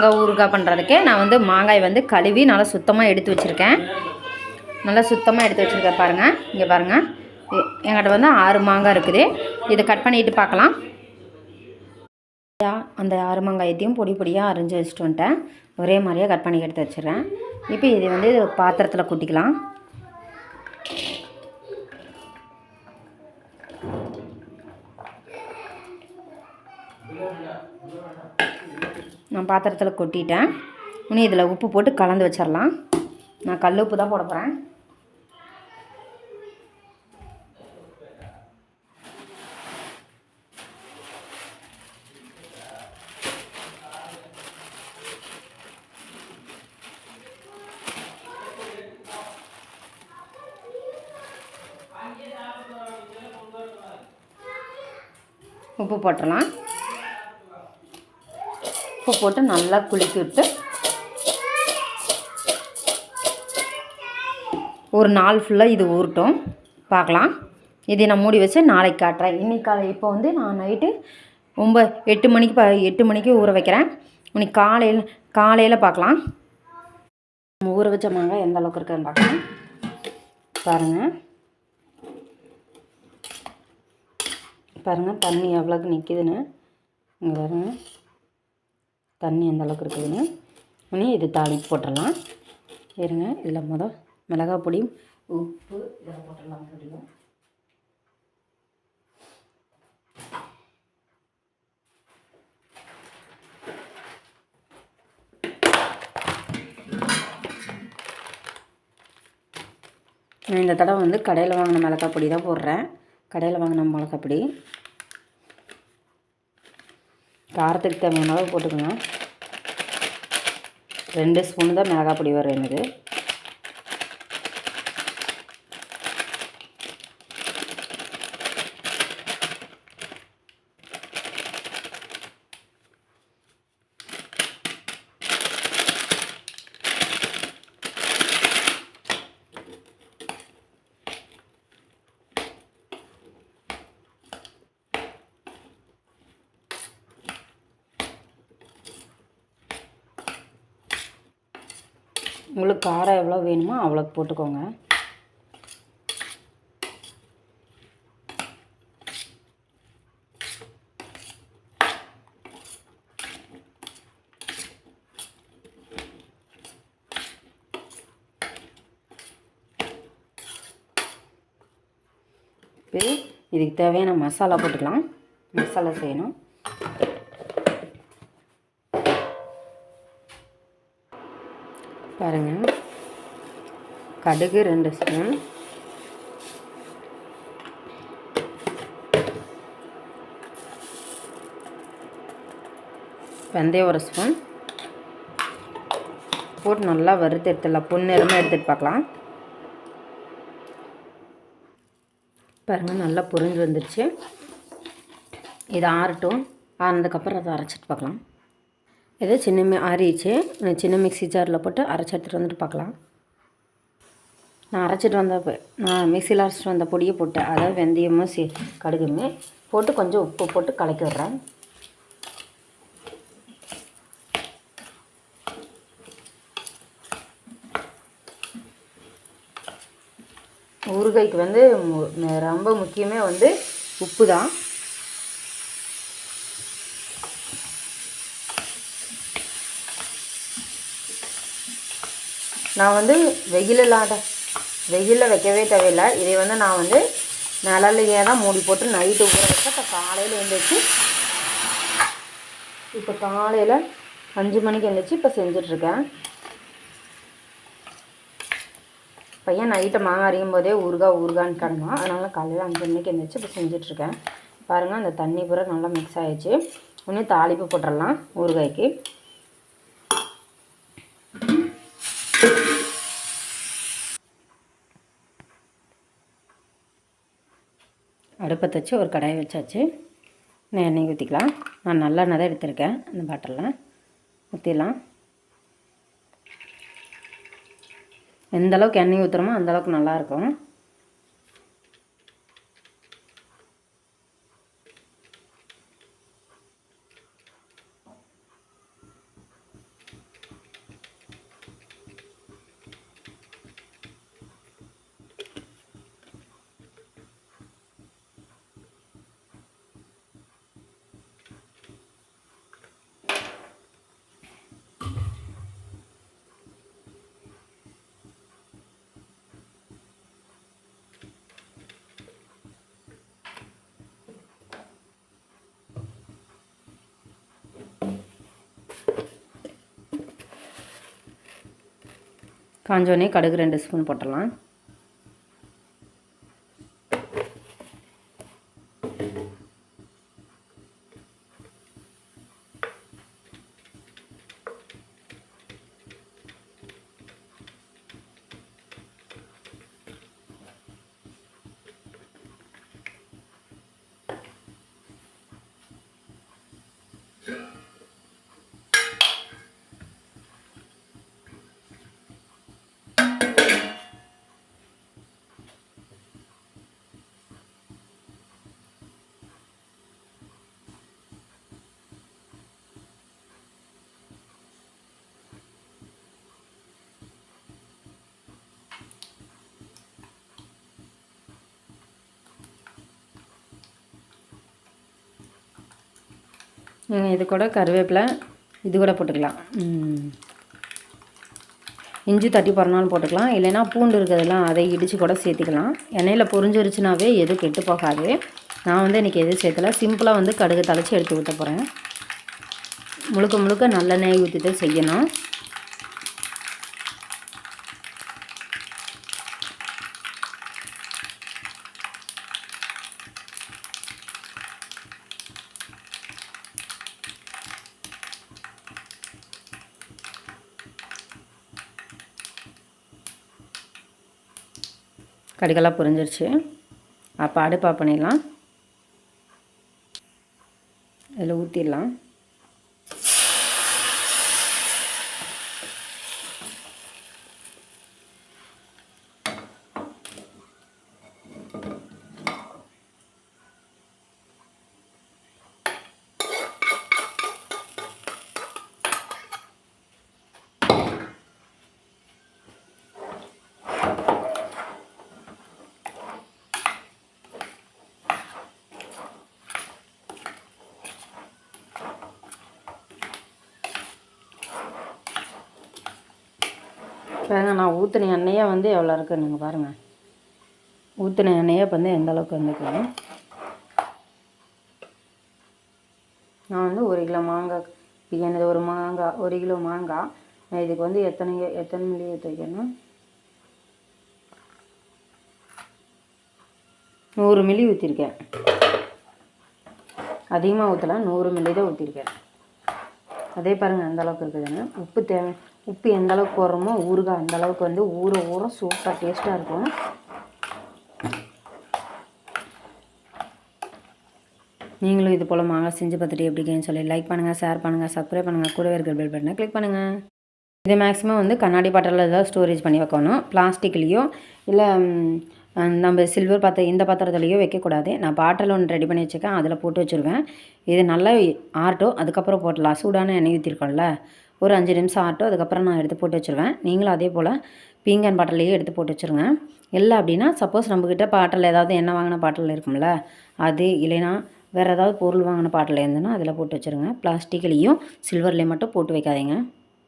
மாங்காய் ஊறுகாய் பண்ணுறதுக்கு நான் வந்து மாங்காய் வந்து கழுவி நல்லா சுத்தமாக எடுத்து வச்சுருக்கேன். நல்லா சுத்தமாக எடுத்து வச்சுருக்கேன் பாருங்கள் இங்கே பாருங்கள் எங்கிட்ட என்கிட்ட வந்து ஆறு மாங்காய் இருக்குது. இதை கட் பண்ணிட்டு பார்க்கலாம். அந்த ஆறு மாங்காயத்தையும் பொடி பொடியாக அரிஞ்சு வச்சுட்டு வந்துட்டேன். ஒரே மாதிரியாக கட் பண்ணி எடுத்து வச்சிடுறேன். இப்போ இது வந்து பாத்திரத்தில் கொட்டிக்கலாம். நான் பாத்திரத்தில் கொட்டிட்டேன். இனி இதில் உப்பு போட்டு கலந்து வச்சிடலாம் நான் கல் உப்பு தான் போட போகிறேன் உப்பு போட்டுடலாம் உப்பு போட்டு நல்லா குலுக்கி விட்டு ஒரு நாள் ஃபுல்லாக இது ஊறட்டும். பார்க்கலாம். இதை நான் மூடி வச்சு நாளைக்கு காட்டுறேன். இன்றைக்கி காலை இப்போ வந்து நான் நைட்டு ரொம்ப எட்டு மணிக்கு ப எட்டு மணிக்கு ஊற வைக்கிறேன். இன்னைக்கு காலையில் காலையில் பார்க்கலாம். நம்ம ஊற வச்ச மாங்காய் எந்த அளவுக்கு இருக்குன்னு பார்க்கலாம். பாருங்கள் பாருங்கள் தண்ணி எவ்வளோக்கு நிற்கிதுன்னு இங்கே பாருங்கள் தண்ணி எந்த அளவுக்கு இருக்குதுன்னு இனி இது தாளிப்பு போட்டுடலாம். இருங்க இதில் மொதல் மிளகாய் பொடி உப்பு இதில் போட்டுடலாம் பொடியும் நான் இந்த தடவை வந்து கடையில் வாங்கின மிளகாய் பொடி தான் போடுறேன். கடையில் வாங்கின மிளகாய் பொடி. காரத்துக்கு தேவையான அளவு போட்டுக்கோங்க. ரெண்டு ஸ்பூனு தான் மிளகாப்பொடி வரும் எனக்கு. உங்களுக்கு காரம் எவ்வளோ வேணுமோ அவ்வளோக்கு போட்டுக்கோங்க. இதுக்கு தேவையான மசாலா போட்டுக்கலாம். மசாலா செய்யணும். பாருங்கள் கடுகு ரெண்டு ஸ்பூன். வெந்தயம் ஒரு ஸ்பூன். போட்டு நல்லா வறுத்து எடுத்துடலாம். பொன்னிறமாக எடுத்துகிட்டு பார்க்கலாம். பாருங்கள் நல்லா பொரிஞ்சு வந்துடுச்சு இது ஆறட்டும். ஆனதுக்கப்புறம் அதை அரைச்சிட்டு பார்க்கலாம். இது சின்ன ஆறிச்சு நான் சின்ன மிக்ஸி ஜாரில் போட்டு அரைச்சி எடுத்துகிட்டு வந்துட்டு பார்க்கலாம். நான் அரைச்சிட்டு வந்த நான் மிக்சியில் அரைச்சிட்டு வந்த பொடியை போட்டு அதாவது வெந்தயமும் சி கடுகுமே போட்டு கொஞ்சம் உப்பு போட்டு கலக்கி விட்றேன். ஊறுகாய்க்கு வந்து மு- ரொம்ப முக்கியமே வந்து உப்பு தான். நான் வந்து வெயிலில் வெயிலில் வைக்கவே தேவையில்லை. இதை வந்து நான் வந்து நிழலையே தான் மூடி போட்டு நைட்டு ஊற வச்சு இப்போ காலையில் எழுந்திரிச்சு இப்போ காலையில் அஞ்சு மணிக்கு எழுந்திரிச்சு இப்போ செஞ்சிட்ருக்கேன். பையன் நைட்டை மாங்காய் அறியும் போதே ஊறுகாய் ஊறுகான்னு கிடந்தான் அதனால் காலையில் அஞ்சு மணிக்கு எழுந்திரிச்சு இப்போ செஞ்சிட்ருக்கேன். பாருங்கள் அந்த தண்ணி பூரா நல்லா மிக்ஸ் ஆகிடுச்சு இன்னும் தாளிப்பு போட்டுடலாம் ஊறுகாய்க்கு. அடுப்பை தச்சு ஒரு கடாயை வச்சாச்சு. நான் எண்ணெய் ஊற்றிக்கலாம் நான் நல்லெண்ணெய் தான் எடுத்திருக்கேன் அந்த பாட்டிலில். ஊற்றிடலாம் எந்த அளவுக்கு எண்ணெய் ஊற்றுறோமோ அந்த அளவுக்கு நல்லாயிருக்கும் காஞ்சோடனே கடுகு ரெண்டு ஸ்பூன் போட்டுடலாம் Yeah. இது கூட கருவேப்பிலை இது கூட போட்டுக்கலாம். இஞ்சி தட்டி பிறனாலும் போட்டுக்கலாம். இல்லைன்னா பூண்டு இருக்கிறதெல்லாம் அதை இடித்து கூட சேர்த்துக்கலாம். எண்ணெயில் பொரிஞ்சிருச்சுனாவே எதுவும் கெட்டு போகாது. நான் வந்து இன்றைக்கி எதுவும் சேர்த்தல சிம்பிளாக வந்து கடுகு தலைச்சி எடுத்து ஊற்ற போகிறேன் முழுக்க முழுக்க நல்லெண்ணெய் ஊற்றிட்டு செய்யணும். கடுகெல்லாம் புரிஞ்சிருச்சு. அப்போ அடுப்பாக பண்ணிடலாம். இதில் ஊற்றிடலாம். பாருங்க நான் ஊற்றின எண்ணெயே வந்து எவ்வளோ இருக்குது நீங்கள் பாருங்கள் ஊற்றின எண்ணெயே இப்போ வந்து எந்த அளவுக்கு வந்துருக்கு நான் வந்து ஒரு கிலோ மாங்காய் இப்போ எனது ஒரு மாங்காய் ஒரு கிலோ மாங்காய். நான் இதுக்கு வந்து எத்தனை எத்தனை மில்லி ஊற்றிக்கணும் நூறு மில்லி ஊற்றிருக்கேன் அதிகமாக ஊற்றல நூறு மில்லி தான் ஊற்றிருக்கேன் அதே பாருங்கள் எந்த அளவுக்கு இருக்குதுன்னு. உப்பு தேவை உப்பு எந்த அளவுக்கு போடுறோமோ ஊறுகாய் அந்த அளவுக்கு வந்து ஊற ஊற சூப்பர் டேஸ்ட்டாக இருக்கும். நீங்களும் இது போல் மாங்காய் செஞ்சு பார்த்துட்டு எப்படிங்கன்னு சொல்லி லைக் பண்ணுங்கள் ஷேர் பண்ணுங்கள் சப்ஸ்கிரைப் பண்ணுங்கள் கூடவே இருக்கிற பெல் பட்டனை கிளிக் பண்ணுங்கள் இது மேக்ஸிமம் வந்து கண்ணாடி பாட்டலில் தான் ஸ்டோரேஜ் பண்ணி வைக்கணும். பிளாஸ்டிக்லேயோ இல்லை நம்ம சில்வர் பாத்திரம் இந்த பாத்திரத்துலேயோ வைக்கக்கூடாது. நான் பாட்டில் ஒன்று ரெடி பண்ணி வச்சுருக்கேன் அதில் போட்டு வச்சுருவேன். இது நல்லா ஆறட்டும் அதுக்கப்புறம் போட்டலாம் சூடான எண்ணெய் ஊற்றிருக்கோம்ல ஒரு அஞ்சு நிமிஷம் ஆட்டும் அதுக்கப்புறம் நான் எடுத்து போட்டு வச்சுருவேன். நீங்களும் அதே போல் பீங்கான் பாட்டிலையே எடுத்து போட்டு வச்சுருங்க. இல்லை அப்படின்னா சப்போஸ் நம்மக்கிட்ட பாட்டில் ஏதாவது எண்ணெய் வாங்கின பாட்டில் இருக்கும்ல அது இல்லைன்னா வேறு ஏதாவது பொருள் வாங்கின பாட்டில் இருந்ததுன்னா அதில் போட்டு வச்சுருங்க. பிளாஸ்டிக்லேயும் சில்வர்லேயும் மட்டும் போட்டு வைக்காதீங்க.